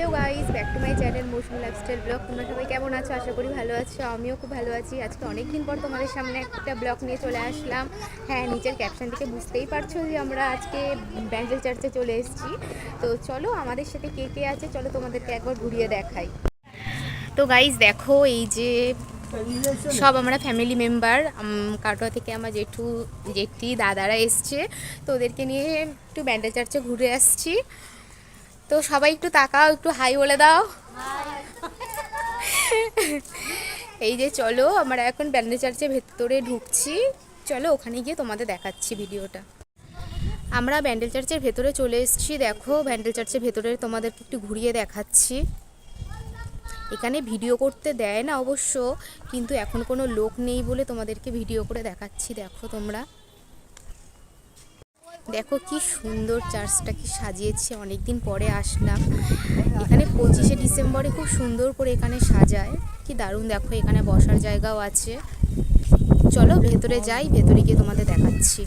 Hello guys, back to my channel motion lifestyle vlog. তোমরা সবাই কেমন আছো? আশা করি ভালো আছো, আমিও খুব ভালো আছি। আজকে অনেক দিন পর তোমাদের সামনে একটা ব্লগ নিয়ে চলে আসলাম। হ্যাঁ নিচের ক্যাপশন থেকে বুঝতেই পারছ যে আমরা আজকে ব্যান্ডেল চার্চে চলে এসেছি। তো চলো, আমাদের সাথে কে কে আছে? চলো তোমাদেরকে একবার ঘুরিয়ে দেখাই। তো গাইস, দেখো এই যে সব আমরা ফ্যামিলি মেম্বার কাটোয়া থেকে আমার জেঠু, জেঠি, দাদারা এসছে। তো ওদেরকে নিয়ে একটু ব্যান্ডেল চার্চে ঘুরে আসছি। তো সবাই একটু তাকাও, একটু হাই বলে দাও। এই যে চলো, আমরা এখন ব্যান্ডেল চার্চের ভেতরে ঢুকছি। চলো ওখানে গিয়ে তোমাদের দেখাচ্ছি ভিডিওটা। আমরা ব্যান্ডেল চার্চের ভেতরে চলে এসেছি। দেখো ব্যান্ডেল চার্চের ভেতরে তোমাদেরকে একটু ঘুরিয়ে দেখাচ্ছি। এখানে ভিডিও করতে দেয় না অবশ্য, কিন্তু এখন কোনো লোক নেই বলে তোমাদেরকে ভিডিও করে দেখাচ্ছি। দেখো তোমরা। দেখো কি সুন্দর চার্চটা কি সাজিয়েছে অনেক দিন পরে আসলাম। এখানে পঁচিশে ডিসেম্বরে খুব সুন্দর করে এখানে সাজায়। কি দারুণ, দেখো এখানে বসার জায়গাও আছে। চলো ভেতরে যাই, ভেতরে গিয়ে তোমাদের দেখাচ্ছি।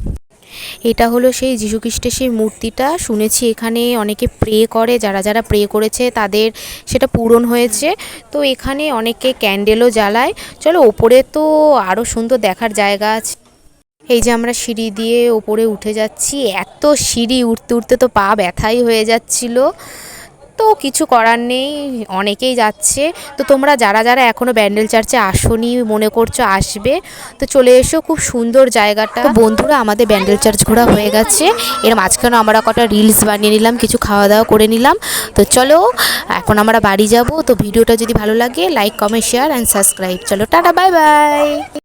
এটা হলো সেই যীশুখ্রিস্টের সেই মূর্তিটা, শুনেছি এখানে অনেকে প্রে করে, যারা যারা প্রে করেছে তাদের সেটা পূরণ হয়েছে। তো এখানে অনেকে ক্যান্ডেলও জ্বালায়। চলো ওপরে তো আরও সুন্দর দেখার জায়গা আছে। এই যে আমরা সিঁড়ি দিয়ে ওপরে উঠে যাচ্ছি, এত সিঁড়ি উঠতে উঠতে তো পা ব্যথাই হয়ে যাচ্ছিল। তো কিছু করার নেই, অনেকেই যাচ্ছে। তো তোমরা যারা যারা এখনও ব্যান্ডেল চার্চে আসনি, মনে করছ আসবে, তো চলে এসো খুব সুন্দর জায়গাটা। বন্ধুরা, আমাদের ব্যান্ডেল চার্চ ঘোরা হয়ে গেছে। এর মাঝখানে আমরা কটা রিলস বানিয়ে নিলাম, কিছু খাওয়া দাওয়া করে নিলাম। তো চলো, এখন আমরা বাড়ি যাব। তো ভিডিওটা যদি ভালো লাগে like comment share and subscribe চলো, টাটা বাই বাই